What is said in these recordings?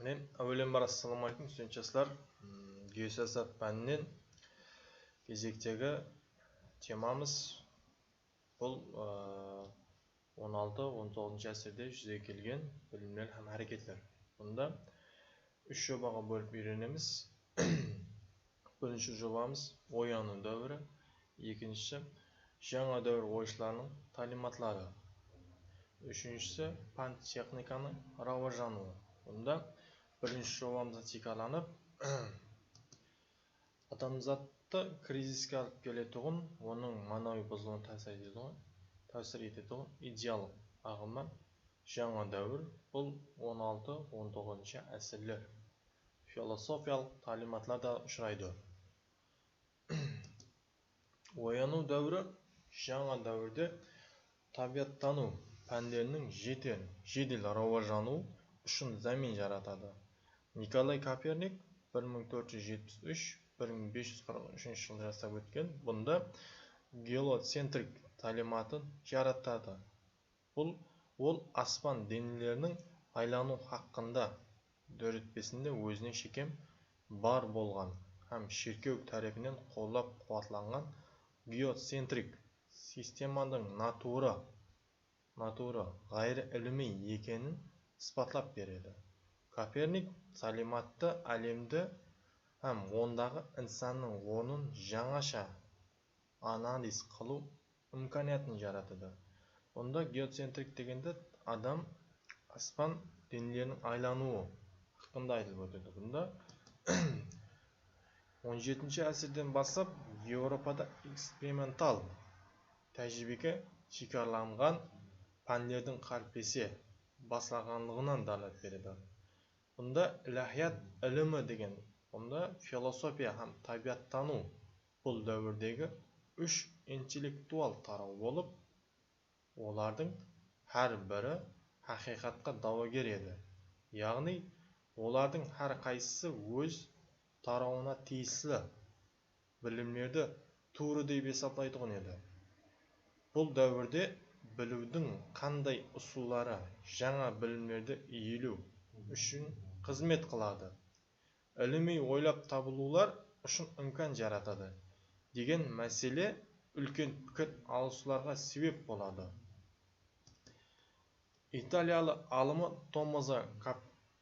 міне әуелен бар ассалаумағалейкум студент жастар геосаясат пәнінен кезектегі темамыз бұл он алты он тоғызыншы ғасырда жүзеге келген білімдер һәм әрекеттер. Бұнда үш жобаға бөліп үйренеміз. Бірінші жобамыз ояну дәуірі. Екіншісі жаңа дәуір ойшыларының талиматлары. Үшіншісі пантехниканың рауажануы бұнда бірінші жобамызда теқаланып адамзатты кризиске алып келетұғын оның манауи бұзылуына тәсір ететұғын тәсір ететұғын идеал ағымы жаңа дәуір бұл 16-19 әсірлер философиялық талиматлар да ұшырайды. Ояну дәуірі жаңа дәуірде табиғаттану пәндерінің жедел жедел рауажануы үшін замин жаратады. Николай коперник 1473-1543 жылы жасап өткен. Бұнда гелоцентрик талиматын жаратады. Бұл ол аспан денелерінің айлану хақында дөретпесінде өзіне шекем бар болған һәм шіркеу тарапынан қолдап қуатланған геоцентрик системаның натура натура ғайры іліми екенін ысбатлап береді. Коперник салиматты әлемді һәм ондағы инсанның орнын жаңаша анализ қылу имканиятын жаратады бұнда геоцентрик дегенде адам аспан денелерінің айлануы хақында айтылып өтеді. Бұнда 17 әсірден бастап еуропада экспериментал тәжірибеге шекараланған пәндердің қарпесе басталғандығынан дәлелет береді. Бұнда иләһият ілімі деген бұнда философия һәм табиғаттану бұл дәуірдегі үш интеллектуал тарау болып олардың әр бірі хақиқатқа дауагер еді яғни олардың қайсысы өз тарауына тиесілі білімдерді тура деп есептайтұғын еді бұл дәуірде білудің қандай ұсулары жаңа білімдерді иілу үшін қызмет қылады. Іліми ойлап табылулар үшін үмкан жаратады. Деген мәселе үлкен пікір алысуларға себеп болады. Италиялы ғалымы томмазо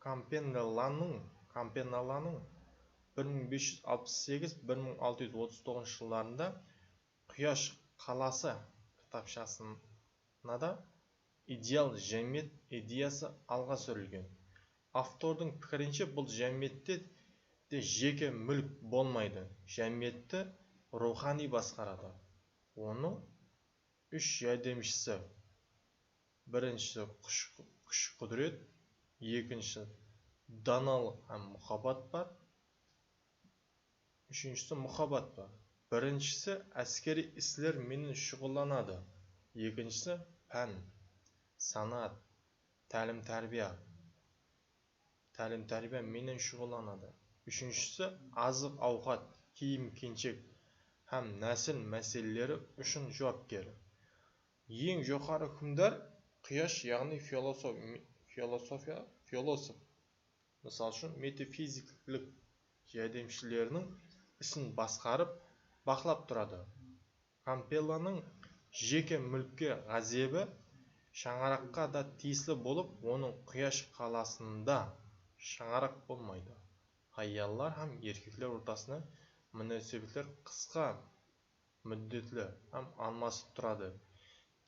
кампенелланың кампенелланың 1568-1639 жылдарында құяш қаласы кітапшасында идеал жәмет идеясы алға сүрілген. Автордың пікірінше бұл жәмиетте де жеке мүлк болмайды. Жәмиетті рухани басқарады. Оның үш жәрдемшісі. Біріншісі күш құдірет екінші даналық һәм мұхаббат бар. Үшіншісі мұхаббат бар. Біріншісі әскери істер менен шұғылданады. Екіншісі пән санат тәлім тәрбие тәлім тәрбие менен шұғылданады үшіншісі азық ауқат киім кеншек һәм нәсіл мәселелері үшін жауапкер ең жоғары хүмдар құяш яғни философия философ мысалы үшін метафизикалық жәрдемшілерінің ісін басқарып бақылап тұрады кампелланың жеке мүлікке ғазебі шаңыраққа да тиесілі болып оның құяш қаласында шаңырақ болмайды. Аяллар һәм еркектер ортасында мөнәсәбәтләр қысқа мүддетлі һәм алмасып тұрады.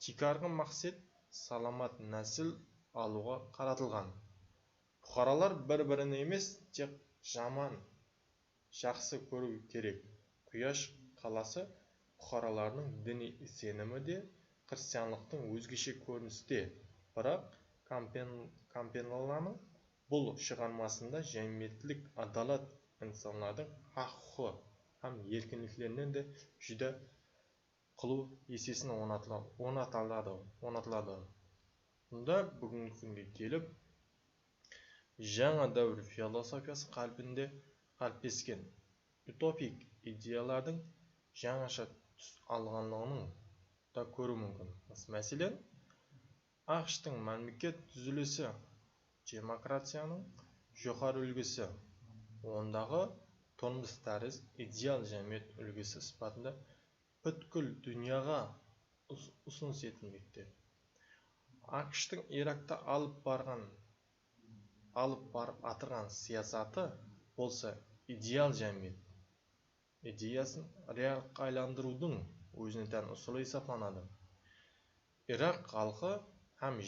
Тикарғы мақсат саламат нәсіл алуға қаратылған. Бұқаралар бір бірін емес тек жаман жақсы көру керек. Құяш қаласы бұқаралардың діни сенімі де христианлықтың өзгеше көрінісі де. Бірақ кампенланың бұл шығармасында жәметтілік адалат инсандардың хақ құқы һәм еркіндіктерінен де жүдә қылу есесіне орнатылады орнатылады. Бұнда бүгінгі күнге келіп жаңа дәуір философиясы қалпінде қалыптескен утопик идеялардың жаңаша түс алғандығының да көру мүмкін. Мәселен ақш тың мемлекет түзілісі демократияның жоғары үлгісі. Ондағы тұрмыс тәріз идеал жәмет үлгісі сипатында бүткіл дүнияға ұсыныс етілмекте. Ақштың иракта алып барған алып барып атырған саясаты болса идеал жәмет идеясын реалға айландырудың өзіне тән ұсылы есептелінеді ирақ халқы һәм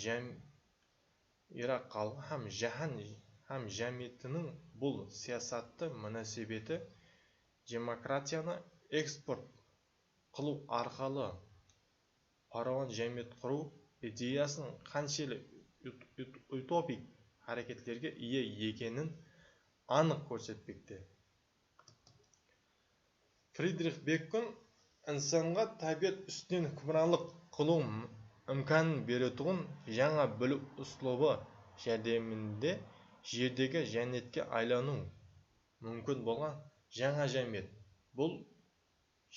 ирақ халқы һәм жаһан һәм жәмиетінің бұл саясатты мөнәсәбәте демократияны экспорт қылу арқылы парауан жәмиет құру идеясының қаншелік утопик әрекеттерге ие екенін анық көрсетпекте. Фридрих бекон инсанға табиғат үстінен hukmronlik қылу imkonini beradigan жаңа білу uslubi жәрдемінде жердегі жәннетке айлану мүмкін болған жаңа жәмет бұл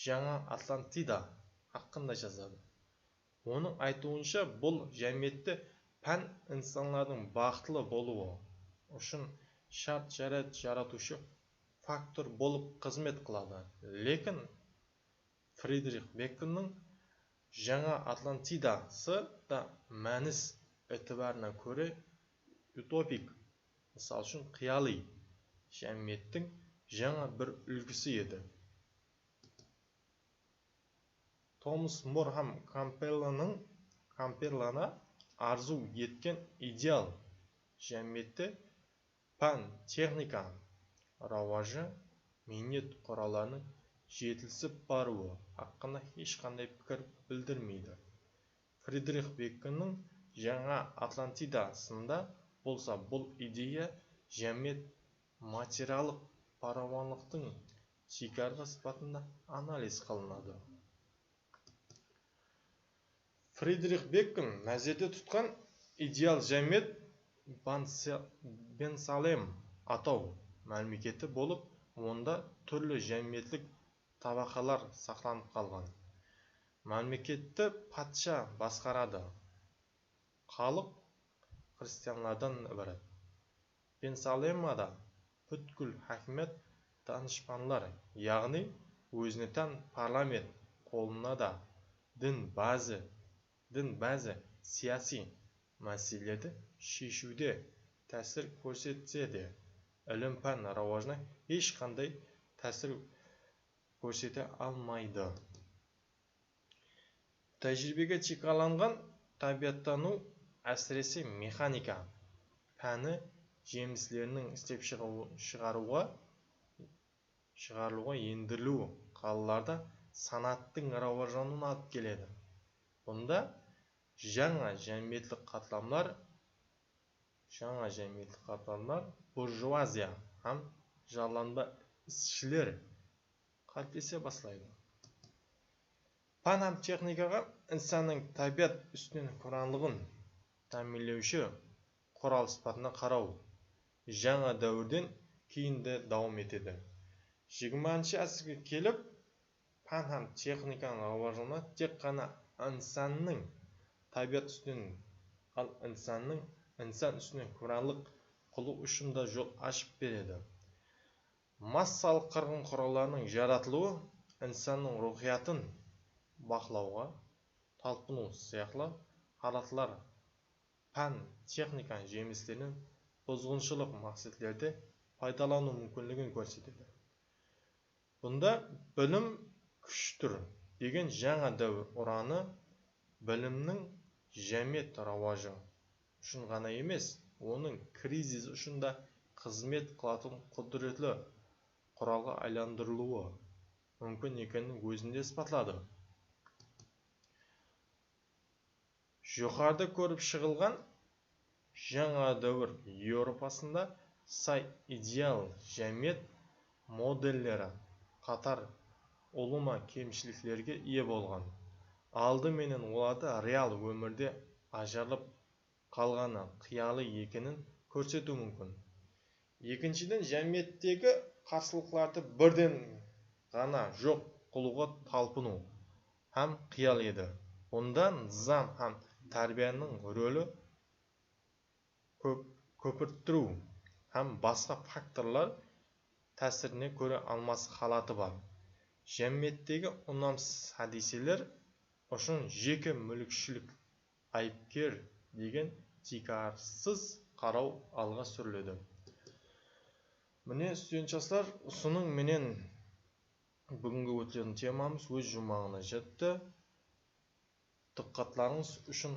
жаңа атлантида хақында жазады. Оның айтуынша бұл жәмиетте пән инсанлардың бақытлы болуы үшін шарт жарат жаратушы фактор болып қызмет қылады. Лекін фридрих беконның жаңа атлантидасы да мәніс этібарына көре утопик. Мысал үшін қияли жәмиеттің жаңа бір үлгісі еді. Томас мор һәм кампелланың камперланы арзу еткен идеал жәмметте пән техника рауажы мәдениет құралдарының жетілісіп баруы хақында ешқандай пікір білдірмейді. Фридрих беконның жаңа атлантидасында болса бұл идея жәмет материалдық парауандылықтың шекарғы сипатында анализ қылынады. Фридрих бекон назерде тұтқан идеал жәмет бенсалем атау мәліметі болып онда түрлі жәметтік табақалар сақтанып қалған. Мемлекетті патша басқарады. Халық христиандардан ібарат бенсалемада бүткіл хакімет данышпанлар яғни өзіне тән парламент қолына да дін базы дін бәзі саяси мәселелерді шешуде тәсір көрсетсе де ілім пән рауажына ешқандай тәсір көрсете алмайды тәжірибеге чекаланған табиғаттану әсіресе механика пәні жеміслерінің істеп шығаруға шығарылуға ендірілу қалаларда санаттың рауаждануына алып келеді бұнда жаңа жәмиеттік қатламдар жаңа жәмиеттік қатламдар буржуазия һәм жалланба ісшілер қалыптесе бастайды. Пән һәм техникаға инсанның табиғат үстінен hukmronligін тәмінлеуші құрал сипатына қарау жаңа дәуірден кейін де дауам етеді. жиырмасыншы ғасырға келіп пән һәм техниканың тек қана инсанның табиғат үстінен ал инсанның инсан үстінен hukmronlik қылу үшін да жол ашып береді. Массалық қырғын құралдарының жаратылуы инсанның рухиятын бақылауға талпыну сияқты халатлар пән техника жемістерін бұзғыншылық мақсатлерде пайдалану мүмкіндігін көрсетеді. Бұнда білім күштір деген жаңа дәуір ұраны білімнің жәмет рауажы үшін ғана емес оның кризис үшін да қызмет қылатын құдіретлі құралға айландырылуы мүмкін екенін өзінде испатлады жоғарыда көріп шығылған жаңа дәуір еуропасында сай идеал жәмет моделлері қатар ұлыма кемшіліктерге ие болған. Алдыменен оларды реал өмірде ажарлап қалғаны қиялы екенін көрсету мүмкін. Екіншіден жәмиеттегі қарсылықтарды бірден ғана жоқ қылуға талпыну һәм қиял еді. Бұнда низам һәм тәрбияның рөлі көп көпірттіру һәм басқа факторлар тәсіріне көре алмас халаты бар. Жәмиеттегі ұнамсыз хадиселер үшін жеке мүлікшілік айыпкер деген тикарсыз қарау алға сүріледі. Міне студент жастар ұсының менен бүгінгі өтілетін темамыз өз жұмағына жетті. Диққатларыңыз үшін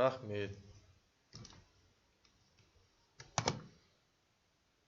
рахмет.